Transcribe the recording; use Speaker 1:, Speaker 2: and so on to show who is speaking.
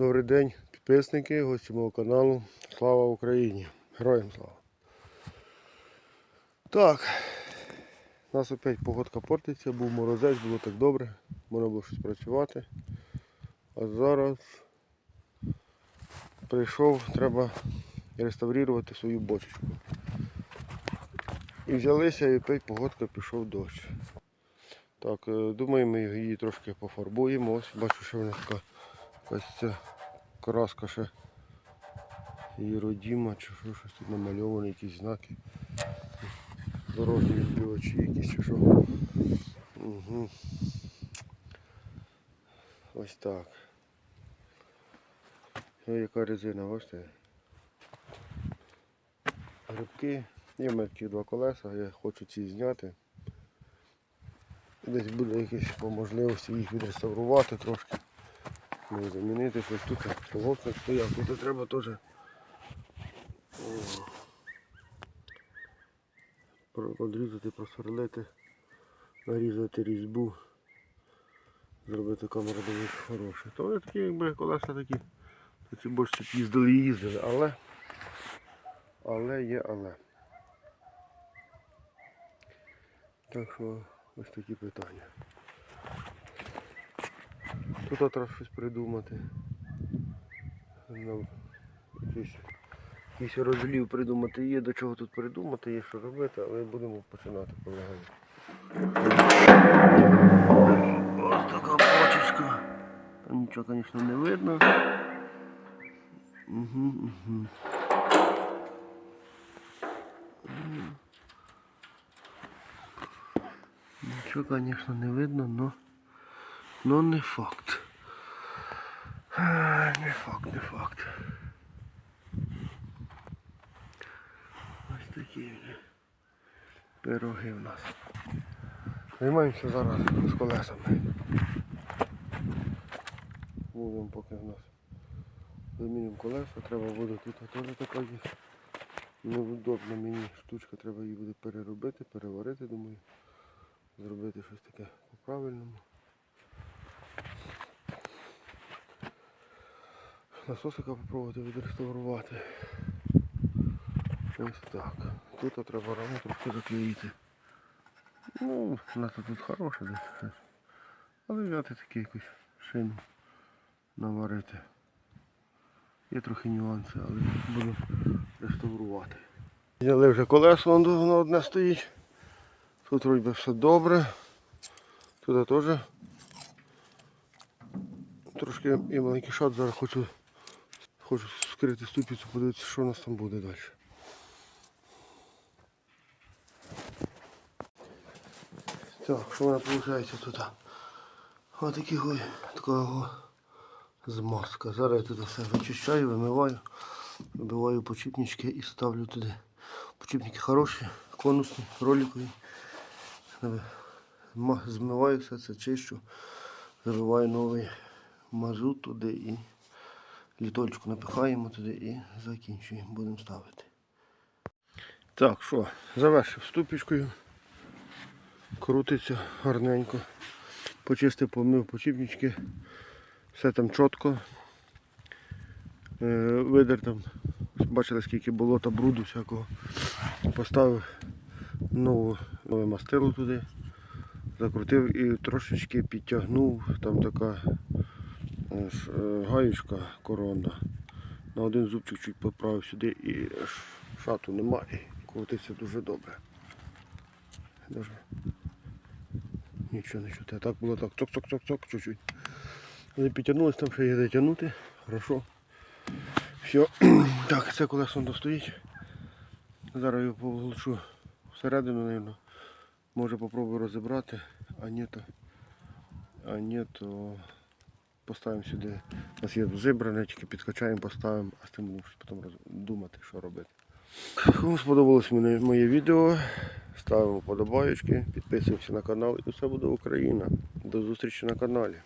Speaker 1: Добрий день, підписники, гості мого каналу. Слава Україні! Героям слава! Так, у нас опять погодка портиться, був морозець, було так добре, можна було щось працювати. А зараз прийшов, треба реставрувати свою бочечку. І взялися, і опять погодка пішов дощ. Так, е, думаю, ми її трошки пофарбуємо. Ось бачу, що вона така якась ця краска ще Єродіма чи що, щось тут намальовано, якісь знаки. Дорожні відбивачі якісь чи що. Угу. Ось так. Ось яка резина, бачите? Грибки. Є в такі два колеса, я хочу ці зняти. Десь буде якісь по можливості їх відреставрувати трошки. Ну, замінити щось тут колодник стояв, тут треба теж о, подрізати, просверлити, нарізати різьбу, зробити камеру дивись хороше. То вони такі якби колеса такі, ці більше їздили і їздили, але але є але. Так що ось такі питання. Тут треба щось придумати. Нам якийсь, розлів придумати є, до чого тут придумати, є що робити, але будемо починати полегенько. Ось така бочечка. Там нічого, звісно, не видно. Угу, угу. Нічого, звісно, не видно, но, но не факт. Не факт, не факт. Ось такі пироги в нас. Займаємося зараз з колесами. Будемо поки в нас замінимо колеса, треба буде тут теж така є. Неудобна мені штучка, треба її буде переробити, переварити, думаю. Зробити щось таке по-правильному. Насосика попробувати відреставрувати. Ось так. Тут треба раму трошки заклеїти. Ну, вона тут хороша десь. Але взяти таку якусь шину наварити. Є трохи нюанси, але буду реставрувати. Взяли вже колесо, воно одне стоїть. Тут вроді все добре. Тут теж трошки є маленький шат, зараз хочу, хочу скрити ступицю, подивитися, що у нас там буде далі. Так, що мене виходить тут? Ось такі ой, такого змазка. Зараз я туди все вичищаю, вимиваю, вибиваю почіпнички і ставлю туди. Почіпники хороші, конусні, роликові. Змиваю все це, чищу, заливаю новий мазут туди і літольчку напихаємо туди і закінчуємо, будемо ставити. Так, що, завершив ступічкою. Крутиться гарненько. Почистив, помив почіпнички. Все там чітко. Е, Видер там, бачили скільки болота, бруду всякого. Поставив нову, нове мастило туди. Закрутив і трошечки підтягнув. Там така ш- е, гаючка коронна. На один зубчик чуть поправив сюди і шату немає. Крутиться дуже добре. Даже нічого не чути. Так було так цок-цок-цок-цок чуть-чуть. Вони підтягнулись, там ще є де тягнути. Хорошо. Все. Так, це колесо воно стоїть. Зараз його поволочу всередину, мабуть. Може попробую розібрати, а ні то. А ні, то поставимо сюди. У нас є зібране, тільки підкачаємо, поставимо, а з тим будемо потім думати, що робити. Кому сподобалось мені моє відео, ставимо подобаєчки, підписуємося на канал і все буде Україна. До зустрічі на каналі.